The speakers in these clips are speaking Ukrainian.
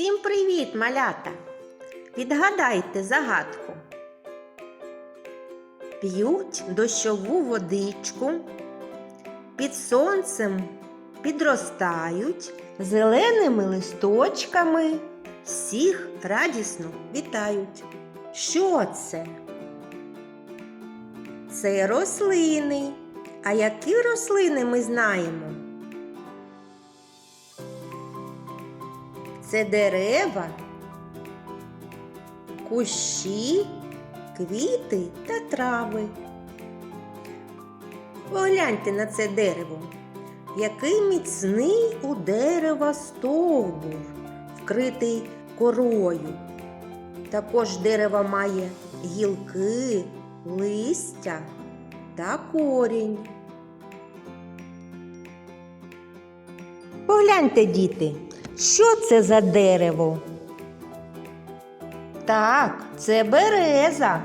Усім привіт, малята! Відгадайте загадку. П'ють дощову водичку, під сонцем підростають, зеленими листочками всіх радісно вітають. Що це? Це рослини. А які рослини ми знаємо? Це дерева, кущі, квіти та трави. Погляньте на це дерево. Який міцний у дерева стовбур, вкритий корою. Також дерево має гілки, листя та корінь. Погляньте, діти, що це за дерево? Так, це береза.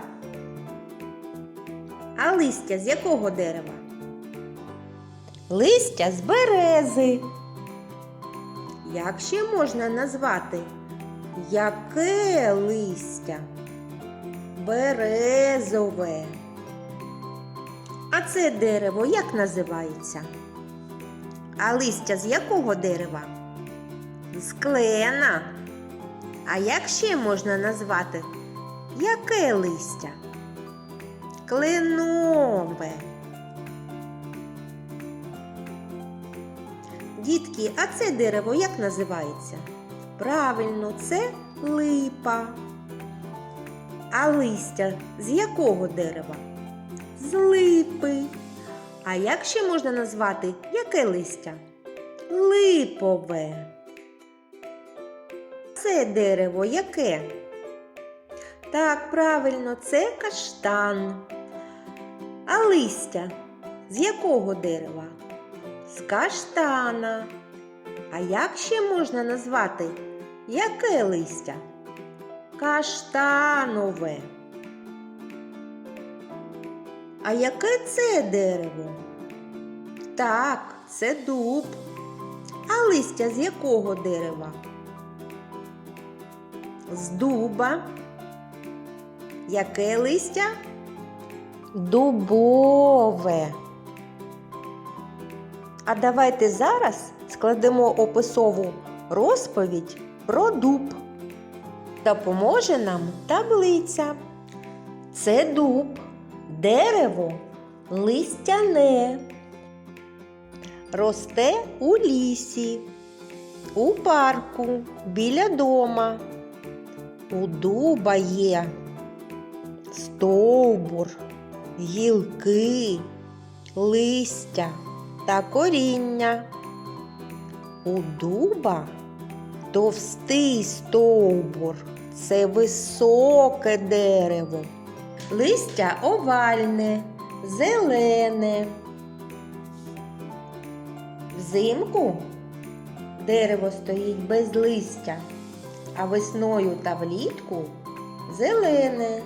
А листя з якого дерева? Листя з берези. Як ще можна назвати? Яке листя? Березове. А це дерево як називається? А листя з якого дерева? З клена. А як ще можна назвати? Яке листя? Кленове. Дітки, а це дерево як називається? Правильно, це липа. А листя з якого дерева? З липи. А як ще можна назвати яке листя? Липове. Це дерево яке? Так, правильно, це каштан. А листя з якого дерева? З каштана. А як ще можна назвати яке листя? Каштанове. А яке це дерево? Так, це дуб. А листя з якого дерева? З дуба. Яке листя? Дубове. А давайте зараз складемо описову розповідь про дуб. Допоможе нам таблиця. Це дуб, дерево листяне. Росте у лісі, у парку, біля дома. У дуба є стовбур, гілки, листя та коріння. У дуба товстий стовбур це високе дерево. Листя овальне, зелене. Взимку дерево стоїть без листя, а весною та влітку зелене,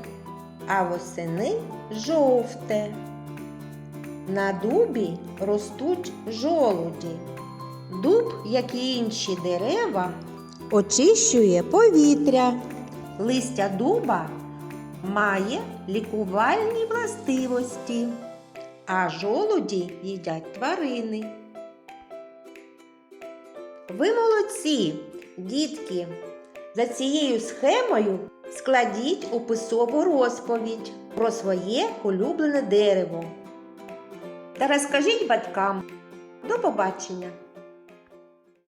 а восени жовте. На дубі ростуть жолуді. Дуб, як і інші дерева, очищує повітря. Листя дуба має лікувальні властивості, а жолуді їдять тварини. Ви молодці, дітки! За цією схемою складіть описову розповідь про своє улюблене дерево. Та розкажіть батькам. До побачення!